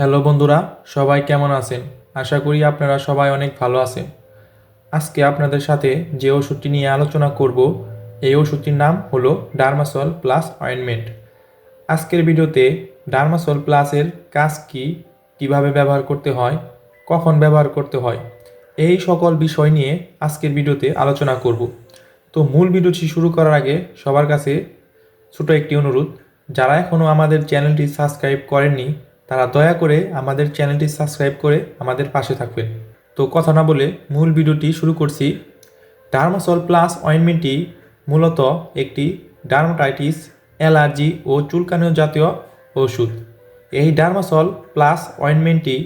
Hello বন্ধুরা, সবাই কেমন আছেন? আশা করি আপনারা সবাই অনেক ভালো আছেন। আজকে আপনাদের সাথে যে ওষুধটি নিয়ে আলোচনা করব, এই ওষুধটির নাম হলো ডার্মাসল প্লাস অয়েনমেন্ট। আজকের ভিডিওতে ডার্মাসল প্লাসের কাজ কি, কীভাবে ব্যবহার করতে হয়, কখন ব্যবহার করতে হয়, এই সকল বিষয় নিয়ে আজকের ভিডিওতে আলোচনা করব। তো মূল ভিডিওটি শুরু করার আগে সবার কাছে ছোটো একটি অনুরোধ, যারা এখনও আমাদের চ্যানেলটি সাবস্ক্রাইব করেননি তারা দয়া করে আমাদের চ্যানেলটি সাবস্ক্রাইব করে আমাদের পাশে থাকবেন। তো কথা না বলে মূল ভিডিওটি শুরু করছি। ডার্মাসল প্লাস অয়েনমেন্টটি মূলত একটি ডার্মাটাইটিস, অ্যালার্জি ও চুলকানীয় জাতীয় ওষুধ। এই ডার্মাসল প্লাস অয়েনমেন্টটি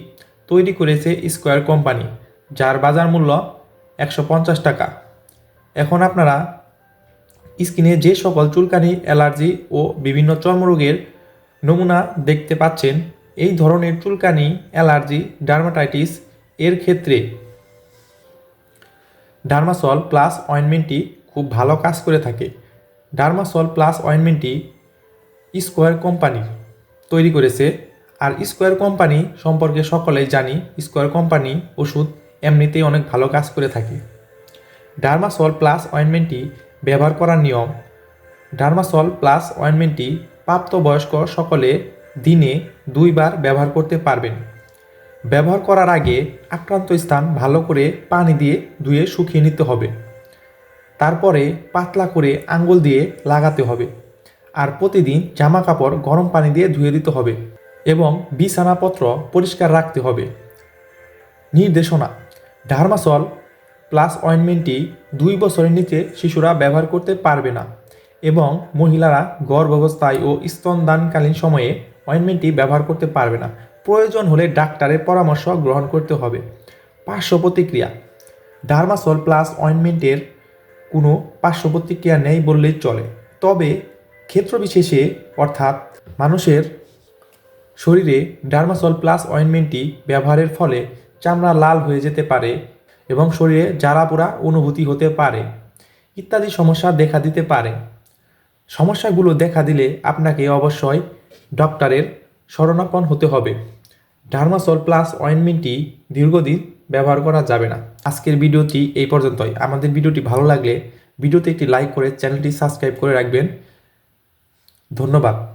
তৈরি করেছে স্কোয়ার কোম্পানি, যার বাজার মূল্য একশো পঞ্চাশ টাকা। এখন আপনারা স্কিনে যে সকল চুলকানি, অ্যালার্জি ও বিভিন্ন চর্মরোগের নমুনা দেখতে পাচ্ছেন। এই ধরনের চুলকানি, অ্যালার্জি, ডার্মাটাইটিস এর ক্ষেত্রে ডার্মাসল প্লাস অয়েনমেন্টটি খুব ভালো কাজ করে থাকে। ডার্মাসল প্লাস অয়েনমেন্টটি স্কোয়ার কোম্পানি তৈরি করেছে আর স্কোয়ার কোম্পানি সম্পর্কে সকলেই জানি, স্কোয়ার কোম্পানি ওষুধ এমনিতেই অনেক ভালো কাজ করে থাকে। ডার্মাসল প্লাস অয়েনমেন্টটি ব্যবহার করার নিয়ম, ডার্মাসল প্লাস অয়েনমেন্টটি প্রাপ্তবয়স্ক সকলে দিনে দুইবার ব্যবহার করতে পারবেন। ব্যবহার করার আগে আক্রান্ত স্থান ভালো করে পানি দিয়ে ধুয়ে শুকিয়ে নিতে হবে। তারপরে পাতলা করে আঙ্গুল দিয়ে লাগাতে হবে। আর প্রতিদিন জামা কাপড় গরম পানি দিয়ে ধুয়ে দিতে হবে এবং বিছানাপত্র পরিষ্কার রাখতে হবে। নির্দেশনা, ডার্মাসল প্লাস অয়েনমেন্টটি দুই বছরের নিচে শিশুরা ব্যবহার করতে পারবে না এবং মহিলারা গর্ভাবস্থায় ও স্তনদানকালীন সময়ে অয়েনমেন্টটি ব্যবহার করতে পারবে না। প্রয়োজন হলে ডাক্তারের পরামর্শ গ্রহণ করতে হবে। পার্শ্ব প্রতিক্রিয়া। ডার্মাসল প্লাস অয়েনমেন্টের কোনো পার্শ্ব প্রতিক্রিয়া নেই বললেই চলে। তবে ক্ষেত্রবিশেষে, অর্থাৎ মানুষের শরীরে ডার্মাসল প্লাস অয়েনমেন্টটি ব্যবহারের ফলে চামড়া লাল হয়ে যেতে পারে এবং শরীরে জ্বালা পোড়া অনুভূতি হতে পারে ইত্যাদি সমস্যা দেখা দিতে পারে। সমস্যাগুলো দেখা দিলে আপনাকে অবশ্যই ডক্টরের শরণাপন হতে হবে। ডার্মাসল প্লাস অয়েনমেন্টটি দীর্ঘদিন ব্যবহার করা যাবে না। আজকের ভিডিওটি এই পর্যন্তই। আমাদের ভিডিওটি ভালো লাগলে ভিডিওতে একটি লাইক করে চ্যানেলটি সাবস্ক্রাইব করে রাখবেন। ধন্যবাদ।